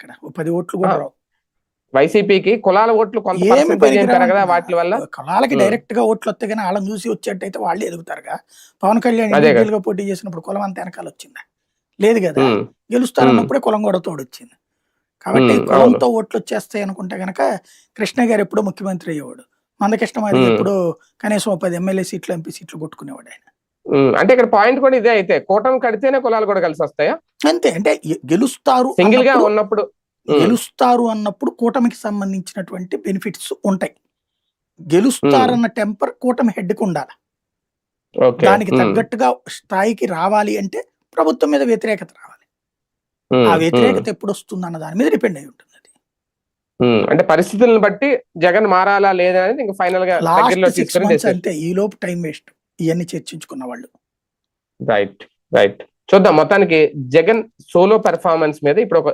అక్కడ. ఓ పది ఓట్లు కూడా రావు. వైసీపీకి కులాల ఓట్లు కొంత పెరగదా. వాటి వల్ల? కులాలకి. డైరెక్ట్గా ఓట్లు వస్తే కానీ వాళ్ళని చూసి వచ్చేట్టయితే వాళ్ళే ఎదుగుతారుగా. పవన్ కళ్యాణ్గా పోటీ చేసినప్పుడు కులం అంత వెనకాల వచ్చిందా? లేదు కదా. ఉమ్, గెలుస్తారన్నప్పుడే కులం కూడా తోడొచ్చింది. కాబట్టి కులంతో ఓట్లు వచ్చేస్తాయి అనుకుంటే గనక కృష్ణ గారు ఎప్పుడో ముఖ్యమంత్రి అయ్యేవాడు. మందకృష్ణ ఉమ్. ఎప్పుడో కనీసం పది ఎమ్మెల్యే సీట్లు ఎంపీ సీట్లు కొట్టుకునేవాడు ఆయన. అంటే ఇక్కడ పాయింట్ కూడా ఇదే అయితే. కూటమి కడితేనే కులాలు కూడా కలిసి వస్తాయా అంతే. అంటే గెలుస్తారు సింగిల్గా ఉన్నప్పుడు. గెలుస్తారు అన్నప్పుడు కూటమికి సంబంధించినటువంటి బెనిఫిట్స్ ఉంటాయి. గెలుస్తారన్న టెంపర్ కూటమి హెడ్కి ఉండాలి. దానికి తగ్గట్టుగా స్థాయికి రావాలి అంటే ప్రభుత్వం మీద వ్యతిరేకత రావాలి. ఆ వ్యతిరేకత ఎప్పుడు వస్తుంది అన్న దాని మీద డిపెండ్ అయి ఉంటుంది అది. అంటే పరిస్థితులను బట్టి జగన్ మారాలా లేదా అనేది ఇంకా ఫైనల్గా అంతే. ఈ లోపు టైం వేస్ట్. ఇవన్నీ చర్చించుకున్న వాళ్ళు. రైట్ రైట్ చూద్దాం మొత్తానికి జగన్ సోలో పెర్ఫార్మెన్స్ మీద ఇప్పుడు ఒక